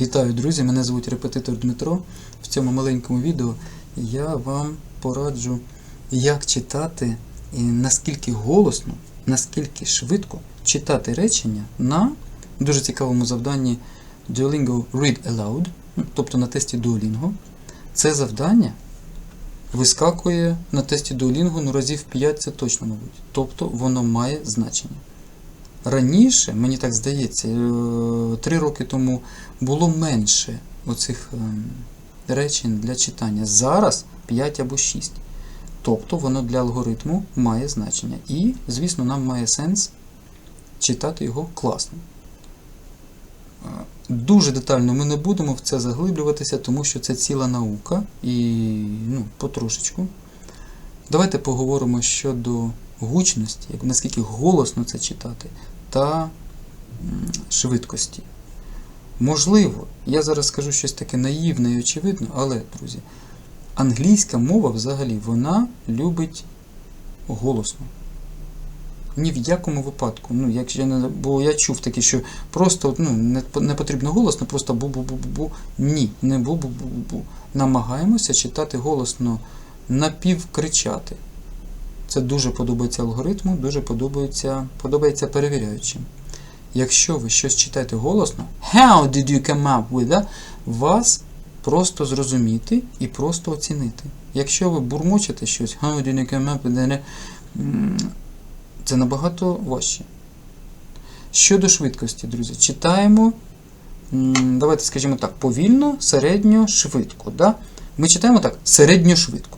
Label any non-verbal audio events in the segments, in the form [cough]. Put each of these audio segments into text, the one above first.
Вітаю, друзі! Мене звуть репетитор Дмитро. В цьому маленькому відео я вам пораджу, як читати і наскільки голосно, наскільки швидко читати речення на дуже цікавому завданні Duolingo Read Aloud, ну, тобто на тесті Duolingo. Це завдання вискакує на тесті Duolingo ну, разів 5 це точно, мабуть. Тобто воно має значення. Раніше, мені так здається, е, три роки тому було менше оцих ем, речень для читання. Зараз 5 або 6. Тобто воно для алгоритму має значення. І, звісно, нам має сенс читати його класно. Е, Дуже детально ми не будемо в це заглиблюватися, тому що це ціла наука і ну, потрошечку. Давайте поговоримо щодо гучності, наскільки голосно це читати, та швидкості. Можливо, я зараз скажу щось таке наївне і очевидне, але, друзі, англійська мова взагалі вона любить голосно. Ні в якому випадку. Ну, якщо я не, бо я чув таке, що просто ну, не, не потрібно голосно, просто бу-бу-бу-бу-бу. Ні, не бу-бу-бу-бу-бу. Намагаємося читати голосно, напівкричати. Це дуже подобається алгоритму, дуже подобається, подобається перевіряючим. Якщо ви щось читаєте голосно, how did you come up with that, вас просто зрозуміти і просто оцінити. Якщо ви бурмочете щось, how did you come up with that, це набагато важче. Щодо швидкості, друзі, читаємо, давайте скажімо так, повільно, середньо, швидко. Да? Ми читаємо так, середньо швидко.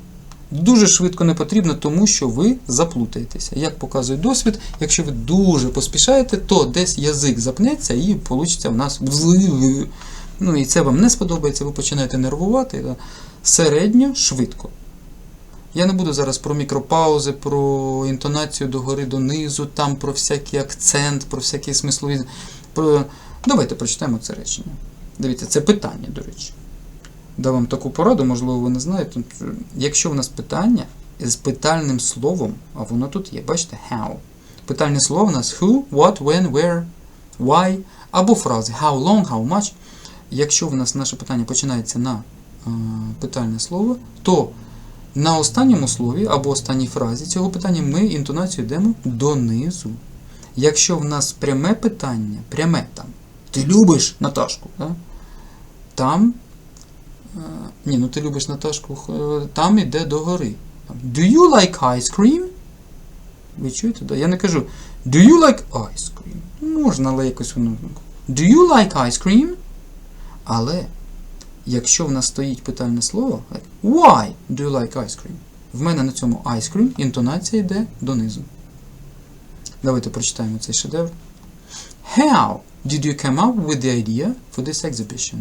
Дуже швидко не потрібно, тому що ви заплутаєтеся. Як показує досвід, якщо ви дуже поспішаєте, то десь язик запнеться і вийде в нас Ну і це вам не сподобається, ви починаєте нервувати. Середньо швидко. Я не буду зараз про мікропаузи, про інтонацію догори донизу, там про всякий акцент, про всякі смислові. Про... Давайте прочитаємо це речення. Дивіться, це питання, до речі. Дам вам таку пораду, можливо, ви не знаєте. Якщо в нас питання з питальним словом, а воно тут є, бачите, how. Питальне слово у нас who, what, when, where, why, або фрази how long, how much. Якщо в нас наше питання починається на е, питальне слово, то на останньому слові або останній фразі цього питання ми інтонацію йдемо донизу. Якщо в нас пряме питання, пряме там, ти любиш Наташку, да? там Е, Ні, ну ти любиш Наташку, там іде догори. Do you like ice cream? Ви чуєте? Я не кажу Do you like ice cream? Можна, але якось воно. Do you like ice cream? Але якщо в нас стоїть питальне слово, Why do you like ice cream? В мене на цьому ice cream інтонація йде донизу. Давайте прочитаємо цей шедевр. How did you come up with the idea for this exhibition?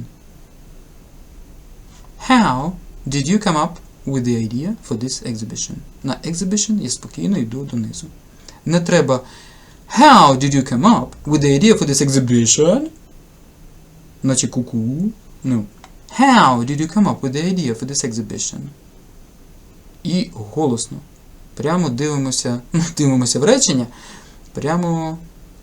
How did you come up with the idea for this exhibition? На exhibition я спокійно йду донизу. Не треба How did you come up with the idea for this exhibition? Наче куку. Ну. How did you come up with the idea for this exhibition? І голосно. Прямо дивимося, ну, дивимося в речення. Прямо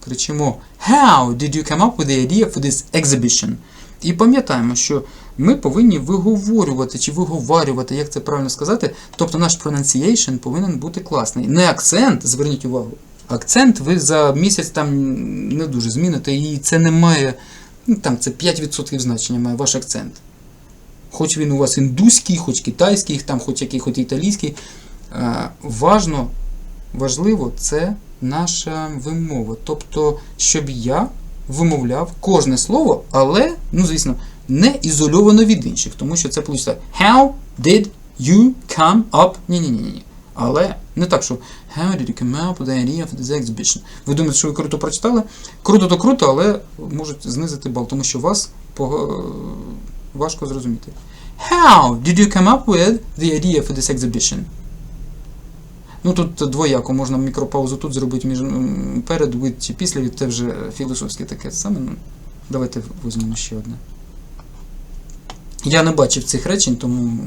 кричимо How did you come up with the idea for this exhibition? І пам'ятаємо, що ми повинні виговорювати чи виговарювати, як це правильно сказати. Тобто наш pronunciation повинен бути класний. Не акцент, зверніть увагу. Акцент ви за місяць там не дуже зміните, і це не має. Ну, там це 5% значення має ваш акцент. Хоч він у вас індуський, хоч китайський, там, хоч який, хоч італійський. Важно, важливо, це наша вимова. Тобто, щоб я вимовляв кожне слово, але, ну звісно, не ізольовано від інших, тому що це вийде How did you come up? Ні-ні-ні. Але не так, що How did you come up with the idea for this exhibition? Ви думаєте, що ви круто прочитали? Круто то круто, але можуть знизити бал, тому що вас важко зрозуміти. How did you come up with the idea for this exhibition? Ну тут двояко, можна мікропаузу тут зробити між перед, чи після, це вже філософське таке саме. Ну, давайте візьмемо ще одне. Я не бачив цих речень, тому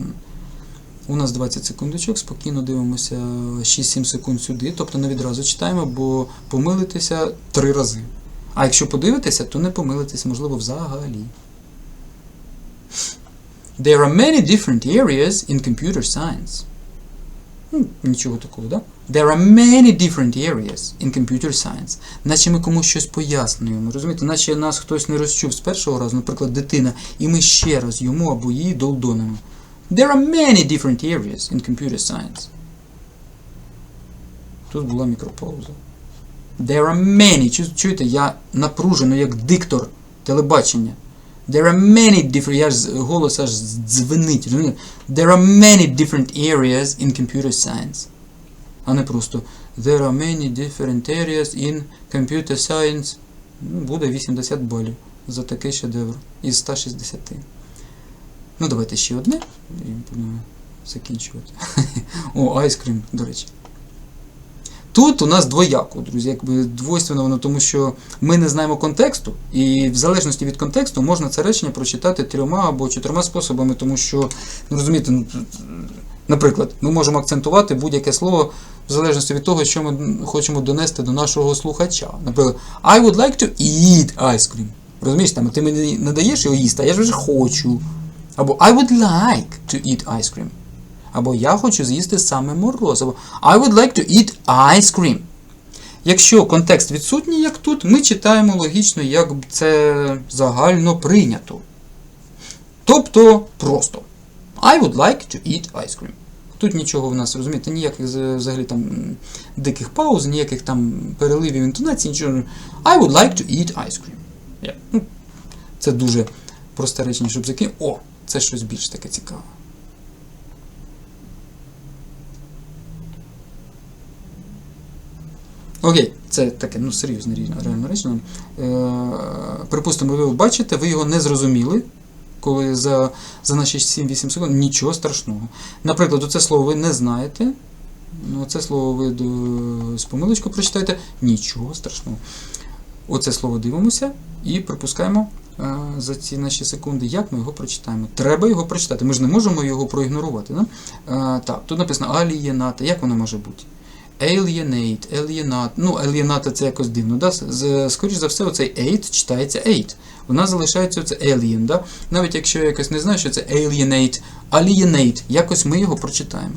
у нас 20 секундочок, спокійно дивимося 6-7 секунд сюди, тобто не відразу читаємо, бо помилитися три рази. А якщо подивитися, то не помилитися, можливо, взагалі. There are many different areas in computer science. Ну, нічого такого, да? There are many different areas in computer science. Наче ми комусь щось пояснюємо, розумієте? Наче нас хтось не розчув з першого разу, наприклад, дитина, і ми ще раз йому або їй долдонимо. There are many different areas in computer science. Тут була мікропауза. There are many. Чуєте, я напружено як диктор телебачення. There are many different. Я голос аж дзвенить. There are many different areas in computer science. А не просто There are many different areas in computer science. Ну, буде 80 балів за такий шедевр із 160. Ну, давайте ще одне і будемо закінчувати. [laughs] О, айскрім, до речі. Тут у нас двояко, друзі, якби двойственно воно, тому що ми не знаємо контексту, і в залежності від контексту можна це речення прочитати трьома або чотирма способами, тому що, ну розумієте, ну, наприклад, ми можемо акцентувати будь-яке слово в залежності від того, що ми хочемо донести до нашого слухача. Наприклад, I would like to eat ice cream. Розумієш, там, ти мені не даєш його їсти, а я ж вже хочу. Або I would like to eat ice cream. Або я хочу з'їсти саме морозиво. I would like to eat ice cream. Якщо контекст відсутній, як тут, ми читаємо логічно, як це загально прийнято. Тобто просто. I would like to eat ice cream. Тут нічого в нас, розумієте, ніяких взагалі там диких пауз, ніяких там переливів інтонацій, нічого. I would like to eat ice cream. Yeah. Ну, Це дуже просте речення, щоб закинути. О, це щось більш таке цікаве. Окей, це таке ну, серйозне реально речення. Е, припустимо, ви бачите, ви його не зрозуміли, коли за, за наші 7-8 секунд нічого страшного. Наприклад, оце слово ви не знаєте. Ну, це слово ви з помилочкою прочитаєте, нічого страшного. Оце слово дивимося і припускаємо е, за ці наші секунди, як ми його прочитаємо. Треба його прочитати. Ми ж не можемо його проігнорувати. Да? Е, так, тут написано алієната. Як воно може бути? Alienate, alienate. Ну, alienate це якось дивно. Да? З- Скоріш за все, оцей ate читається ate. У нас залишається оце alien. Да? Навіть якщо я якось не знаю, що це alienate, alienate, якось ми його прочитаємо.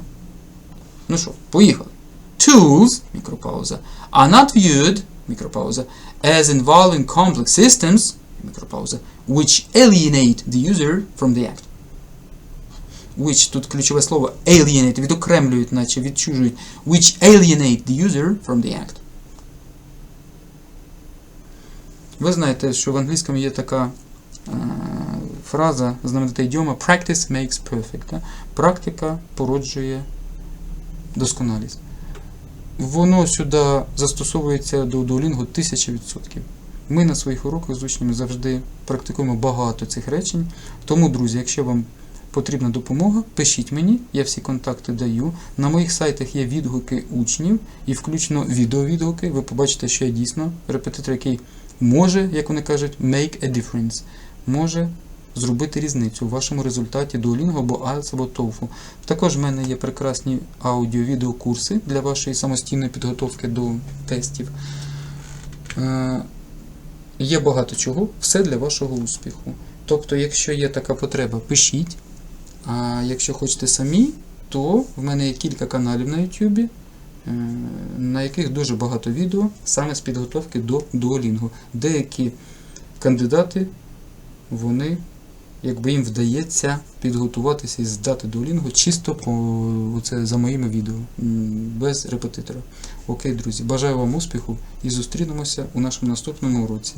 Ну що, поїхали. Tools, мікропауза, are not viewed, мікропауза, as involving complex systems, мікропауза, which alienate the user from the act. Which, тут ключове слово alienate, відокремлюють, наче відчужують. Which alienate the user from the act. Ви знаєте, що в англійському є така е, фраза, знаменита ідіома Practice makes perfect. Да? Практика породжує досконалість. Воно сюди застосовується до Duolingo 1000%. Ми на своїх уроках з учнями завжди практикуємо багато цих речень. Тому, друзі, якщо вам потрібна допомога, пишіть мені, я всі контакти даю. На моїх сайтах є відгуки учнів і включно відеовідгуки. Ви побачите, що я дійсно репетитор, який може, як вони кажуть, make a difference. Може зробити різницю у вашому результаті Duolingo або IELTS або TOEFL. Також в мене є прекрасні аудіо-відеокурси для вашої самостійної підготовки до тестів. Е, Є багато чого, все для вашого успіху. Тобто, якщо є така потреба, пишіть. А якщо хочете самі, то в мене є кілька каналів на YouTube, е, на яких дуже багато відео саме з підготовки до Duolingo. Деякі кандидати, вони, якби їм вдається підготуватися і здати Duolingo чисто по оце, за моїми відео, без репетитора. Окей, друзі, бажаю вам успіху і зустрінемося у нашому наступному уроці.